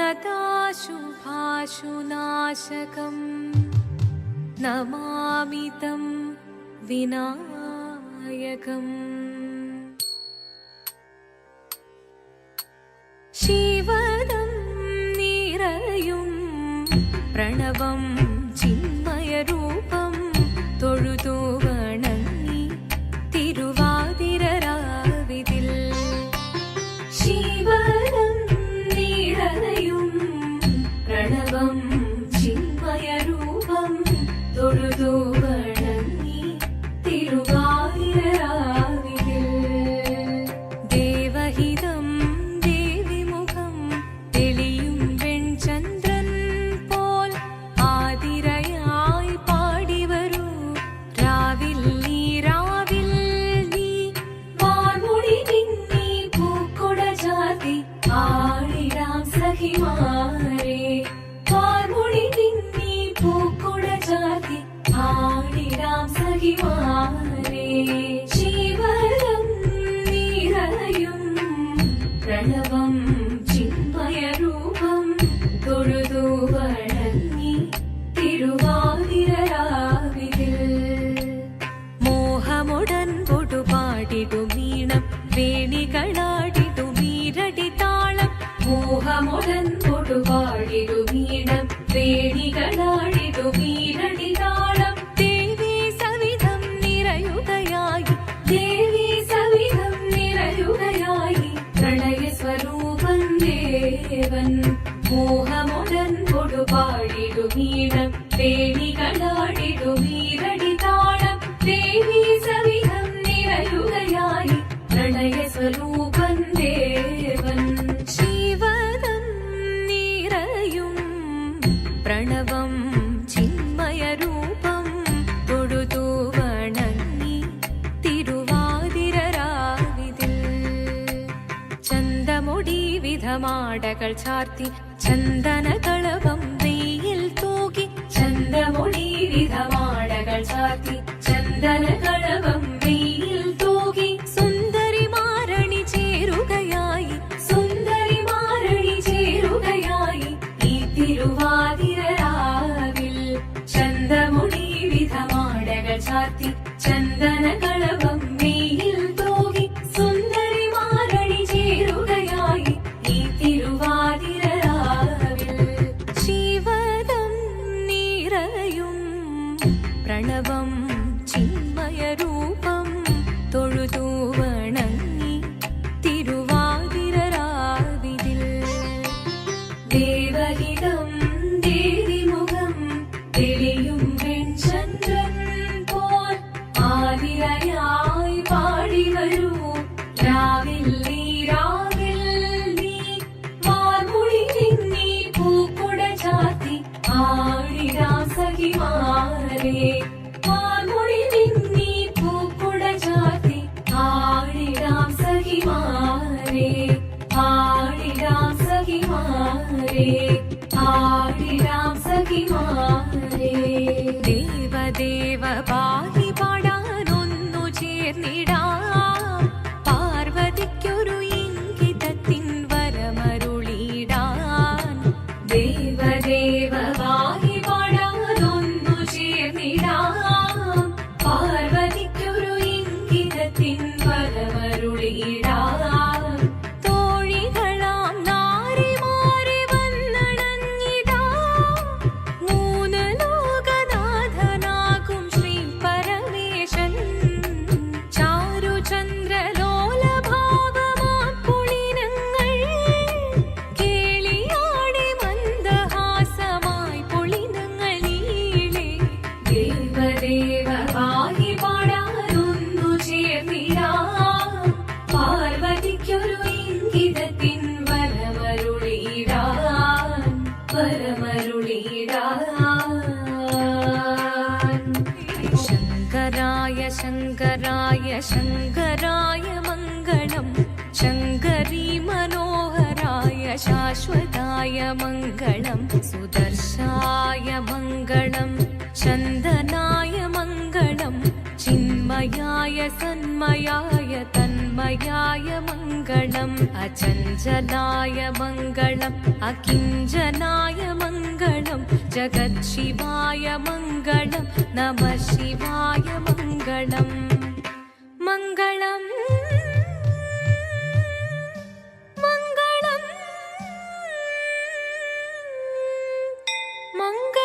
नताशुभाशुनाशकम् नमामि तं विनायकम् शिवदं निरयुं प्रणवं चिन्मयरूपम् പ്രണവം ചിന്മയരൂപം തൊഴുതു വണങ്ങി തിരുവാതിരാവിൽ മോഹമുടൻ പൊടുപാടിടുമീണം വേണികളാടിടുമീരടി താളം. മോഹമുടൻ പൊടുപാടിടുമീണം വേണികളാടിടുമീരടി താളം കൊടുപാടിടുമീണം വേണികളാടിടുമീരടി താളം. ദേവി സവിധം നിറയുകയായി പ്രണയ സ്വരൂപൻ ദേവൻ. ശിവദം നിറയും പ്രണവം ചിന്മയരൂപം തൊഴുതു വണങ്ങി തിരുവാതിരരാവിതിൽ. ചന്തമുടി വിധമാടകൾ ചാർത്തി ചന്ദനകളവം ചന്തമുടി വിധമാടകൾ ചാർത്തി ചന്ദനകളവം വെയിൽ തൂകി സുന്ദരി മാരണി ചേരുകയായി. സുന്ദരി മാരണി ചേരുകയായി Hari शङ्कराय मङ्गलम्। शङ्करी मनोहराय शाश्वताय मङ्गलम्। सुदर्शाय मङ्गलम्। चन्दनाय मङ्गलम्। चिन्मयाय सन्मयाय तन्मयाय मङ्गलम्। अचञ्चलाय मङ्गलम्। अकिञ्चनाय मङ्गलम्। जगत्शिवाय मङ्गलम्। नमः शिवाय मङ्गलम् മംഗളം. മംഗളം. മംഗ